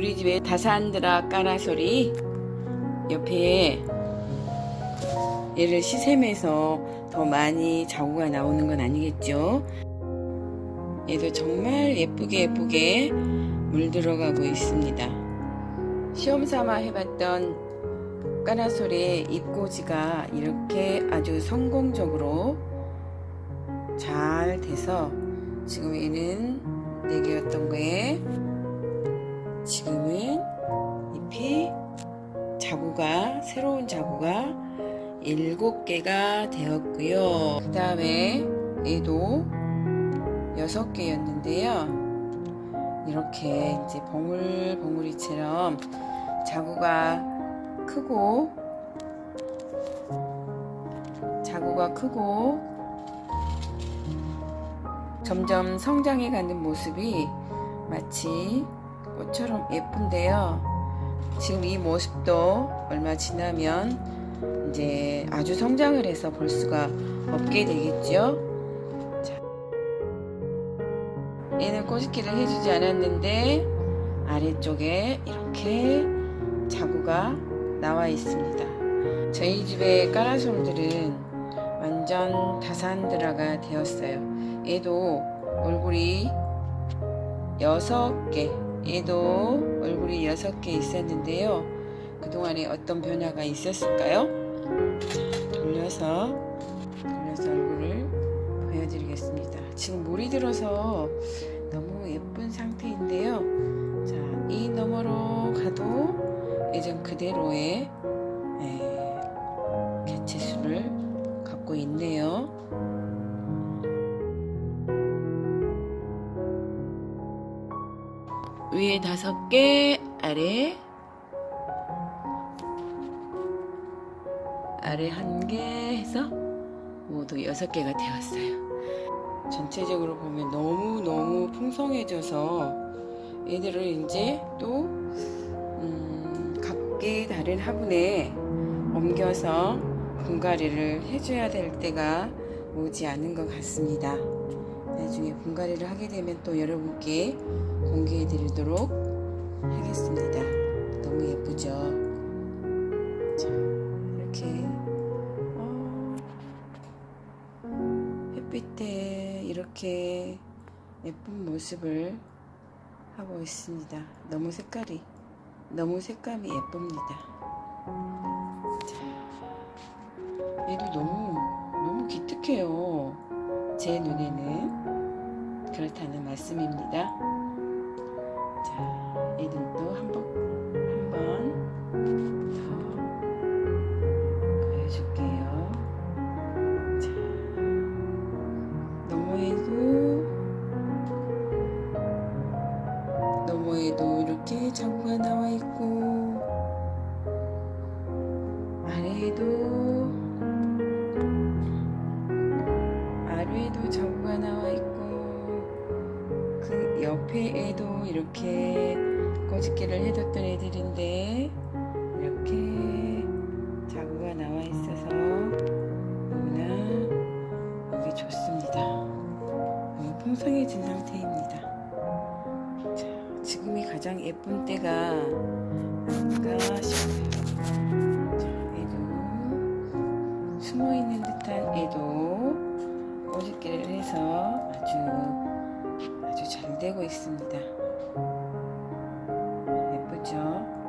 우리 집에 다산드라 까라소리 옆에 얘를 시샘해서 더 많이 자구가 나오는 건 아니겠죠? 얘도 정말 예쁘게 예쁘게 물들어가고 있습니다. 시험 삼아 해봤던 까라솔의 잎꽂이가 이렇게 아주 성공적으로 잘 돼서 지금 얘는 4개였던 거에 지금은 잎이 자구가 새로운 자구가 7개가 되었고요. 그 다음에 얘도 6개였는데요. 이렇게 이제 봉울봉우리처럼 자구가 크고 자구가 크고 점점 성장해 가는 모습이 마치 꽃처럼 예쁜데요. 지금 이 모습도 얼마 지나면 이제 아주 성장을 해서 볼 수가 없게 되겠죠. 자, 얘는 꼬집기를 해주지 않았는데 아래쪽에 이렇게 자구가 나와 있습니다. 저희 집의 까라솔들은 완전 다산드라가 되었어요. 얘도 얼굴이 여섯 개, 얘도 얼굴이 여섯 개 있었는데요. 그동안에 어떤 변화가 있었을까요? 자, 돌려서, 돌려서 얼굴을 보여드리겠습니다. 지금 물이 들어서 너무 예쁜 상태인데요. 자, 이 너머로 가도 예전 그대로의 에, 개체수를 갖고 있네요. 위에 다섯 개, 아래 아래 한 개 해서 모두 여섯 개가 되었어요. 전체적으로 보면 너무 너무 풍성해져서 얘들을 이제 또 음, 각기 다른 화분에 옮겨서 분갈이를 해줘야 될 때가 오지 않은 것 같습니다. 나중에 분갈이를 하게 되면 또 여러분께 공개해 드리도록 하겠습니다. 너무 예쁘죠? 자, 이렇게 어, 햇빛에 이렇게 예쁜 모습을 하고 있습니다. 너무 색깔이 너무 색감이 예쁩니다. 자, 얘도 너무 너무 기특해요. 제 눈에는 그렇다는 말씀입니다. 자, 얘들도 한번 한번 더 보여줄게요. 자, 너머에도 너머에도 이렇게 자구가 나와 있고 아래에도 아래에도 자구가 나와 있고 그 옆에에도 이렇게 꼬집기를 해뒀던 애들인데 이렇게 자구가 나와 있어서 너무나 보기 좋습니다. 너무 풍성해진 상태입니다. 자, 지금이 가장 예쁜 때가 아닌가 싶어요. 자, 얘도 숨어 있는 듯한 애도 꼬집기를 해서 아주 아주 잘 되고 있습니다. 예쁘죠?